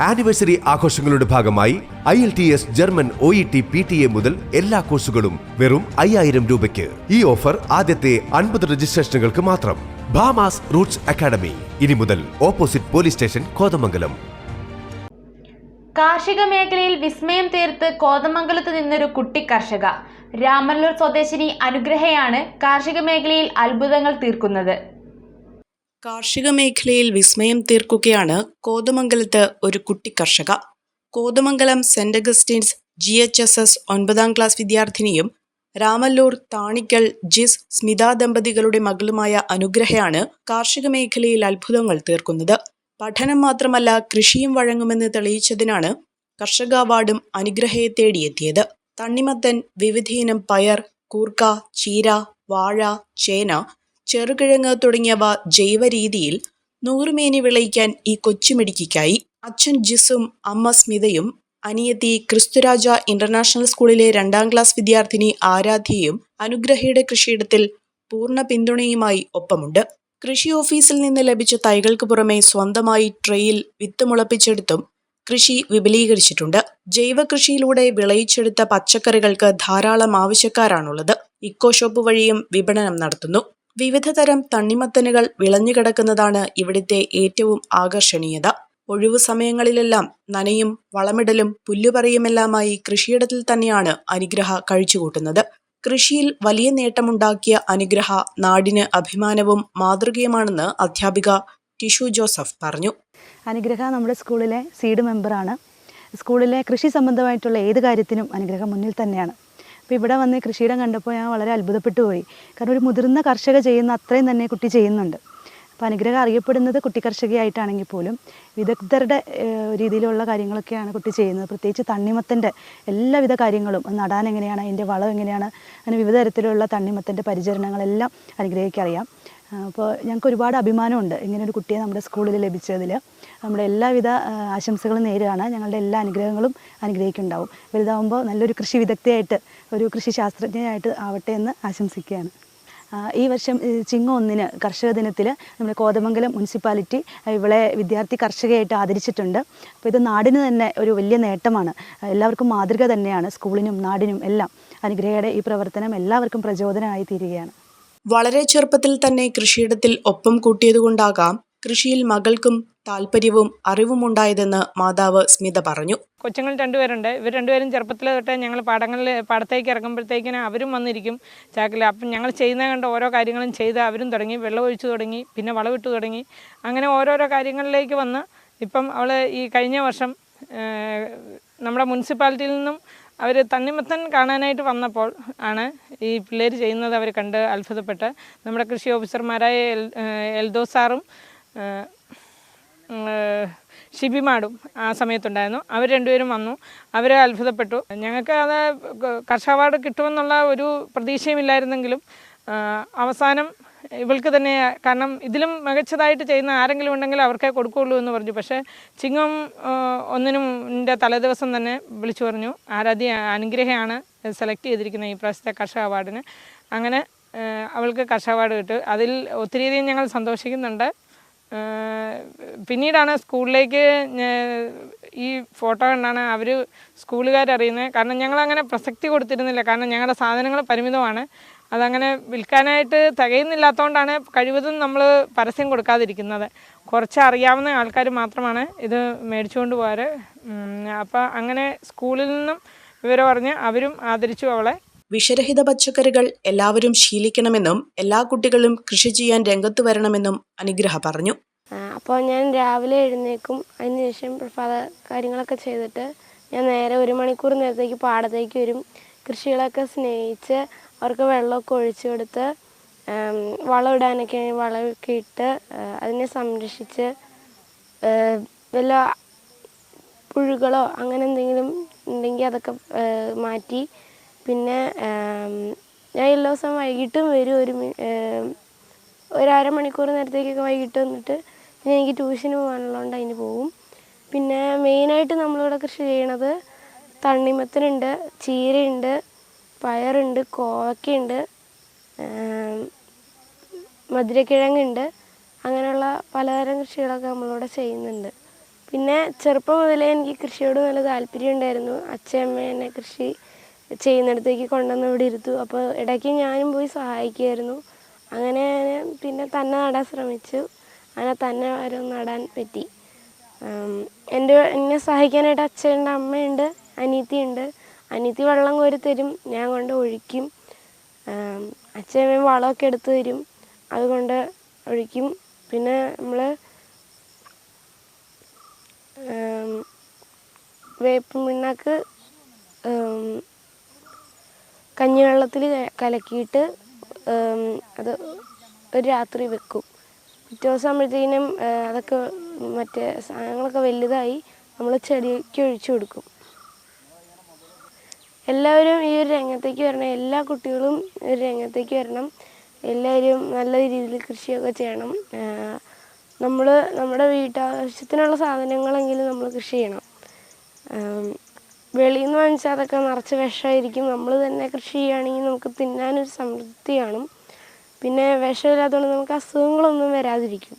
Anniversary ആഘോഷങ്ങളുടെ ഭാഗമായി I L T S German O E T P T A മുതൽ എല്ലാ കോഴ്സുകളും വെറും അയ്യായിരം രൂപയ്ക്ക്. ഈ ഓഫർ ആദ്യത്തെ അൻപത് രജിസ്ട്രേഷനുകൾക്ക് മാത്രം. Bhamas roots academy. ഇനി മുതൽ ഓപ്പോസിറ്റ് പോലീസ് സ്റ്റേഷൻ കോതമംഗലം. കാർഷിക മേഖലയിൽ വിസ്മയം തീർത്ത് കോതമംഗലത്ത് നിന്നൊരു കുട്ടി കർഷക. രാമല്ലൂർ സ്വദേശിനി അനുഗ്രഹയാണ് കാർഷിക മേഖലയിൽ അത്ഭുതങ്ങൾ തീർക്കുന്നത്. കാർഷിക മേഖലയിൽ വിസ്മയം തീർക്കുകയാണ് കോതമംഗലത്ത് ഒരു കുട്ടി കർഷക. Kothamangalam Saint Augustine's G H S S ഒൻപതാം ക്ലാസ് വിദ്യാർത്ഥിനിയും രാമല്ലൂർ താണിക്കൽ ജിസ് സ്മിത ദമ്പതികളുടെ മകളുമായ അനുഗ്രഹയാണ് കാർഷിക മേഖലയിൽ അത്ഭുതങ്ങൾ തീർക്കുന്നത്. പഠനം മാത്രമല്ല കൃഷിയും വഴങ്ങുമെന്ന് തെളിയിച്ചതിനാണ് കർഷക അവാർഡും അനുഗ്രഹയെ തേടിയെത്തിയത്. തണ്ണിമത്തൻ വിവിധയിനം പയർ കൂർക്ക ചീര വാഴ ചേന ചെറുകിഴങ്ങ് തുടങ്ങിയവ ജൈവ രീതിയിൽ നൂറുമേനി വിളയിക്കാൻ ഈ കൊച്ചുമിടുക്കിക്കായി. അച്ഛൻ ജിസും അമ്മ സ്മിതയും അനിയത്തി ക്രിസ്തുരാജ ഇന്റർനാഷണൽ സ്കൂളിലെ രണ്ടാം ക്ലാസ് വിദ്യാർത്ഥിനി ആരാധ്യയും അനുഗ്രഹയുടെ കൃഷിയിടത്തിൽ പൂർണ പിന്തുണയുമായി ഒപ്പമുണ്ട്. കൃഷി ഓഫീസിൽ നിന്ന് ലഭിച്ച തൈകൾക്ക് പുറമെ സ്വന്തമായി ട്രെയിൽ വിത്ത് മുളപ്പിച്ചെടുത്തും കൃഷി വിപുലീകരിച്ചിട്ടുണ്ട്. ജൈവ കൃഷിയിലൂടെ വിളയിച്ചെടുത്ത പച്ചക്കറികൾക്ക് ധാരാളം ആവശ്യക്കാരാണുള്ളത്. ഇക്കോ ഷോപ്പ് വഴിയും വിപണനം നടത്തുന്നു. വിവിധ തരം തണ്ണിമത്തനുകൾ വിളഞ്ഞുകിടക്കുന്നതാണ് ഇവിടുത്തെ ഏറ്റവും ആകർഷണീയത. ഒഴിവു സമയങ്ങളിലെല്ലാം നനയും വളമിടലും പുല്ലുപറിയുമെല്ലാമായി കൃഷിയിടത്തിൽ തന്നെയാണ് അനുഗ്രഹ കഴിച്ചുകൂട്ടുന്നത്. കൃഷിയിൽ വലിയ നേട്ടമുണ്ടാക്കിയ അനുഗ്രഹ നാടിന് അഭിമാനവും മാതൃകയുമാണെന്ന് അധ്യാപിക ടിഷു ജോസഫ് പറഞ്ഞു. അനുഗ്രഹ നമ്മുടെ സ്കൂളിലെ സീഡ് മെമ്പറാണ്. സ്കൂളിലെ കൃഷി സംബന്ധമായിട്ടുള്ള ഏത് കാര്യത്തിനും അനുഗ്രഹം മുന്നിൽ തന്നെയാണ്. അപ്പോൾ ഇവിടെ വന്ന് കൃഷിയിടം കണ്ടപ്പോൾ ഞാൻ വളരെ അത്ഭുതപ്പെട്ടു പോയി. കാരണം ഒരു മുതിർന്ന കർഷക ചെയ്യുന്ന അത്രയും തന്നെ കുട്ടി ചെയ്യുന്നുണ്ട്. അപ്പോൾ അനുഗ്രഹം അറിയപ്പെടുന്നത് കുട്ടി കർഷകയായിട്ടാണെങ്കിൽ പോലും വിദഗ്ധരുടെ രീതിയിലുള്ള കാര്യങ്ങളൊക്കെയാണ് കുട്ടി ചെയ്യുന്നത്. പ്രത്യേകിച്ച് തണ്ണിമത്തന്റെ എല്ലാവിധ കാര്യങ്ങളും നടാൻ എങ്ങനെയാണ് അതിന്റെ വളം എങ്ങനെയാണ് അങ്ങനെ വിവിധ തരത്തിലുള്ള തണ്ണിമത്തന്റെ പരിചരണങ്ങളെല്ലാം അനുഗ്രഹിക്ക് അറിയാം. അപ്പോൾ ഞങ്ങൾക്ക് ഒരുപാട് അഭിമാനമുണ്ട് ഇങ്ങനെ ഒരു കുട്ടിയെ നമ്മുടെ സ്കൂളിൽ ലഭിച്ചതിൽ നമ്മുടെ എല്ലാവിധ ആശംസകളും നേരുകയാണ്. ഞങ്ങളുടെ എല്ലാ അനുഗ്രഹങ്ങളും അനുഗ്രഹിക്കുണ്ടാവും വലുതാവുമ്പോൾ നല്ലൊരു കൃഷി വിദഗ്ധയായിട്ട് ഒരു കൃഷി ശാസ്ത്രജ്ഞയായിട്ട് ആവട്ടെ എന്ന് ആശംസിക്കുകയാണ്. ഈ വർഷം ചിങ്ങം ഒന്നിന് കർഷക ദിനത്തിൽ നമ്മുടെ കോതമംഗലം മുനിസിപ്പാലിറ്റി ഇവളെ വിദ്യാർത്ഥി കർഷകയായിട്ട് ആദരിച്ചിട്ടുണ്ട്. അപ്പോൾ ഇത് നാടിന് തന്നെ ഒരു വലിയ നേട്ടമാണ്. എല്ലാവർക്കും മാതൃക തന്നെയാണ്. സ്കൂളിനും നാടിനും എല്ലാം അനുഗ്രഹയുടെ ഈ പ്രവർത്തനം എല്ലാവർക്കും പ്രചോദനമായി തീരുകയാണ് വളരെ ചെറുപ്പത്തിൽ തന്നെ കൃഷിയിടത്തിൽ ഒപ്പം കൂട്ടിയതുകൊണ്ടാകാം കൃഷിയിൽ മകൾക്കും താല്പര്യവും അറിവുമുണ്ടായതെന്ന് മാതാവ് സ്മിത പറഞ്ഞു. കൊച്ചുങ്ങൾ രണ്ടുപേരുണ്ട്. ഇവർ രണ്ടുപേരും ചെറുപ്പത്തിൽ തൊട്ട് ഞങ്ങൾ പാടങ്ങളിൽ പാടത്തേക്ക് ഇറങ്ങുമ്പോഴത്തേക്കിന് അവരും വന്നിരിക്കും ചാക്കിൽ. അപ്പം ഞങ്ങൾ ചെയ്യുന്ന കണ്ട ഓരോ കാര്യങ്ങളും ചെയ്ത് അവരും തുടങ്ങി. വെള്ളം ഒഴിച്ചു തുടങ്ങി പിന്നെ വളവിട്ട് തുടങ്ങി. അങ്ങനെ ഓരോരോ കാര്യങ്ങളിലേക്ക് വന്ന് ഇപ്പം അവൾ ഈ കഴിഞ്ഞ വർഷം നമ്മുടെ മുനിസിപ്പാലിറ്റിയിൽ നിന്നും അവർ തണ്ണിമത്തൻ കാണാനായിട്ട് വന്നപ്പോൾ ആണ് ഈ പിള്ളേർ ചെയ്യുന്നത് അവർ കണ്ട് അത്ഭുതപ്പെട്ട്. നമ്മുടെ കൃഷി ഓഫീസർമാരായ എൽ എൽദോ സാറും ഷിബിമാടും ആ സമയത്തുണ്ടായിരുന്നു. അവർ രണ്ടുപേരും വന്നു. അവർ അത്ഭുതപ്പെട്ടു. ഞങ്ങൾക്ക് അത് കർഷക അവാർഡ് കിട്ടുമെന്നുള്ള ഒരു പ്രതീക്ഷയുമില്ലായിരുന്നെങ്കിലും അവസാനം ഇവൾക്ക് തന്നെ കാരണം ഇതിലും മികച്ചതായിട്ട് ചെയ്യുന്ന ആരെങ്കിലും ഉണ്ടെങ്കിൽ അവർക്കേ കൊടുക്കുകയുള്ളൂ എന്ന് പറഞ്ഞു. പക്ഷേ ചിങ്ങം ഒന്നിനും തലേദിവസം തന്നെ വിളിച്ചു പറഞ്ഞു. ആരാധ്യ അനുഗ്രഹമാണ് സെലക്ട് ചെയ്തിരിക്കുന്നത് ഈ പ്രാവശ്യത്തെ കർഷക അവാർഡിന്. അങ്ങനെ അവൾക്ക് കർഷക അവാർഡ് കിട്ടും. അതിൽ ഒത്തിരിയധികം ഞങ്ങൾ സന്തോഷിക്കുന്നുണ്ട്. പിന്നീടാണ് സ്കൂളിലേക്ക് ഈ ഫോട്ടോ കണ്ടാണ് അവർ സ്കൂളുകാരറിയുന്നത്. കാരണം ഞങ്ങളങ്ങനെ പ്രസക്തി കൊടുത്തിരുന്നില്ല. കാരണം ഞങ്ങളുടെ സാധനങ്ങൾ പരിമിതമാണ്. അതങ്ങനെ വിൽക്കാനായിട്ട് തികയുന്നില്ലാത്തതുകൊണ്ടാണ് കഴിവതും നമ്മൾ പരസ്യം കൊടുക്കാതിരിക്കുന്നത്. കുറച്ച് അറിയാവുന്ന ആൾക്കാർ മാത്രമാണ് ഇത് മേടിച്ചുകൊണ്ട് പോകാറ്. അപ്പോൾ അങ്ങനെ സ്കൂളിൽ നിന്നും വിവരം പറഞ്ഞ് അവരും ആദരിച്ചു അവളെ. വിഷരഹിത പച്ചക്കറികൾ എല്ലാവരും ശീലിക്കണമെന്നും എല്ലാ കുട്ടികളും കൃഷി ചെയ്യാൻ രംഗത്ത് വരണമെന്നും അനുഗ്രഹ പറഞ്ഞു. അപ്പോൾ ഞാൻ രാവിലെ എഴുന്നേക്കും. അതിനുശേഷം പ്രഭാത കാര്യങ്ങളൊക്കെ ചെയ്തിട്ട് ഞാൻ നേരെ ഒരു മണിക്കൂർ നേരത്തേക്ക് പാടത്തേക്ക് വരും. കൃഷികളൊക്കെ സ്നേഹിച്ച് അവർക്ക് വെള്ളമൊക്കെ ഒഴിച്ചു കൊടുത്ത് വളം ഇടാനൊക്കെ വളമൊക്കെ ഇട്ട് അതിനെ സംരക്ഷിച്ച് വല്ല പുഴുകളോ അങ്ങനെ എന്തെങ്കിലും ഉണ്ടെങ്കിൽ അതൊക്കെ മാറ്റി. പിന്നെ ഞാൻ എല്ലാ ദിവസവും വൈകിട്ടും വരും ഒരു ഒരു അരമണിക്കൂർ നേരത്തേക്കൊക്കെ വൈകിട്ട് വന്നിട്ട് പിന്നെ എനിക്ക് ട്യൂഷന് പോകാനുള്ളതുകൊണ്ട് അതിന് പോകും പിന്നെ മെയിനായിട്ട് നമ്മളിവിടെ കൃഷി ചെയ്യണത് തണ്ണിമത്തനുണ്ട് ചീരയുണ്ട് പയറുണ്ട് കോവക്കയുണ്ട് മധുരക്കിഴങ്ങുണ്ട്. അങ്ങനെയുള്ള പലതരം കൃഷികളൊക്കെ നമ്മളിവിടെ ചെയ്യുന്നുണ്ട്. പിന്നെ ചെറുപ്പം മുതലേ എനിക്ക് കൃഷിയോട് നല്ല താല്പര്യം ഉണ്ടായിരുന്നു. അച്ഛൻ എന്നെ കൃഷി ചെയ്യുന്നിടത്തേക്ക് കൊണ്ടുവന്ന് ഇവിടെ ഇരുത്തു. അപ്പോൾ ഇടയ്ക്ക് ഞാനും പോയി സഹായിക്കുമായിരുന്നു. അങ്ങനെ പിന്നെ തന്നെ നടാൻ ശ്രമിച്ചു. അങ്ങനെ തന്നെ വരും നടാൻ പറ്റി. എന്റെ എന്നെ സഹായിക്കാനായിട്ട് അച്ഛനുണ്ട് അമ്മയുണ്ട് അനീത്തിയുണ്ട് അനീത്തി വെള്ളം കോരി തരും ഞാൻ കൊണ്ട് ഒഴിക്കും. അച്ഛനും വളമൊക്കെ എടുത്ത് തരും. അതുകൊണ്ട് ഒഴിക്കും. പിന്നെ നമ്മൾ വേപ്പ് പിണ്ണാക്ക് കഞ്ഞിവെള്ളത്തിൽ കലക്കിയിട്ട് അത് ഒരു രാത്രി വെക്കും. പിറ്റേ ദിവസം ആകുമ്പോഴത്തേനും അതൊക്കെ മറ്റേ സാധനങ്ങളൊക്കെ വലുതായി നമ്മൾ ചെടിക്ക് ഒഴിച്ചു കൊടുക്കും. എല്ലാവരും ഈ ഒരു രംഗത്തേക്ക് വരണം. എല്ലാ കുട്ടികളും ഒരു രംഗത്തേക്ക് വരണം. എല്ലാവരും നല്ല രീതിയിൽ കൃഷിയൊക്കെ ചെയ്യണം. നമ്മൾ നമ്മുടെ വീട്ടാവശ്യത്തിനുള്ള സാധനങ്ങളെങ്കിലും നമ്മൾ കൃഷി ചെയ്യണം. വെളിയിൽ നിന്ന് വാങ്ങിച്ചാൽ അതൊക്കെ നിറച്ച് വിഷമായിരിക്കും. നമ്മൾ തന്നെ കൃഷി ചെയ്യുകയാണെങ്കിൽ നമുക്ക് തിന്നാനൊരു സമൃദ്ധി കാണും. പിന്നെ വിഷമില്ലാത്തതുകൊണ്ട് നമുക്ക് അസുഖങ്ങളൊന്നും വരാതിരിക്കും.